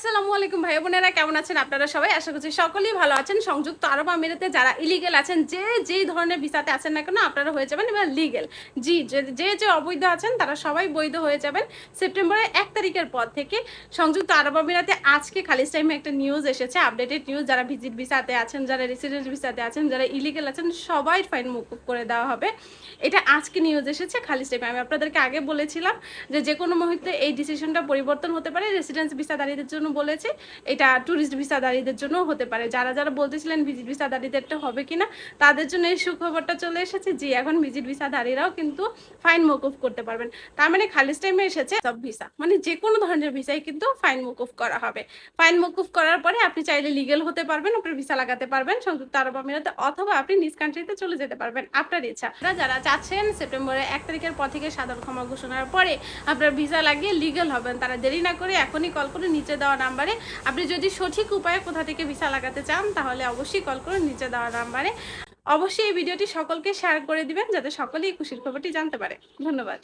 আসসালামু আলাইকুম, ভাই বোনেরা, কেমন আছেন আপনারা সবাই? আশা করছি সকলেই ভালো আছেন। সংযুক্ত আরব আমিরাতে যারা ইলিগেল আছেন, যে যেই ধরনের ভিসাতে আছেন না কেন, আপনারা হয়ে যাবেন এবার লিগেল জি, যে- যে অবৈধ আছেন, তারা সবাই বৈধ হয়ে যাবেন। সেপ্টেম্বরের এক তারিখের পর থেকে সংযুক্ত আরব আমিরাতে আজকে খালিজ টাইমে একটা নিউজ এসেছে আপডেটেড নিউজ যারা ভিজিট ভিসাতে আছেন, যারা রেসিডেন্ট ভিসাতে আছেন, যারা ইলিগেল আছেন, সবাই ফাইন মুকুব করে দেওয়া হবে। এটা আজকে নিউজ এসেছে খালিজ টাইমে আমি আপনাদেরকে আগে বলেছিলাম যে যে কোনো মুহূর্তে এই ডিসিশনটা পরিবর্তন হতে পারে রেসিডেন্স ভিসাদারীদের জন্য বলেছে, এটা ট্যুরিস্ট ভিসাদারীদের জন্য হতে পারে। যারা যারা বলতেছিলেন ভিজিট ভিসাদারীদেরটা হবে কিনা, তাদের জন্য এই সুখবরটা চলে এসেছে জি এখন ভিজিট ভিসাদারীরাও কিন্তু ফাইন মকুফ করতে পারবেন। তার মানে খালিজ টাইমে এসেছে সব ভিসা মানে যে কোনো ধরনের ভিসাই কিন্তু ফাইন মকুফ করা হবে। ফাইন মকুফ করার পরে আপনি চাইলে লিগেল হতে পারবেন, আপনার ভিসা লাগাতে পারবেন, সংযুক্ত আরব আমিরাতে, অথবা আপনি নিজ কান্ট্রিতে চলে যেতে পারবেন। আপনার ইচ্ছা। যারা চাচ্ছেন সেপ্টেম্বরের এক তারিখের পর থেকে সাধারণ ক্ষমা ঘোষণার পরে আপনার ভিসা লাগিয়ে লিগেল হবেন, তারা দেরি না করে এখনই কল করে নিচে দেওয়া নাম্বারে। আপনি যদি সঠিক উপায়ে কোথা থেকে ভিসা লাগাতে চান, তাহলে অবশ্যই কল করুন নিচে দেওয়া নাম্বারে। অবশ্যই এই ভিডিওটি সকলকে শেয়ার করে দিবেন, যাতে সকলেই খুশির খবরটি জানতে পারে। ধন্যবাদ।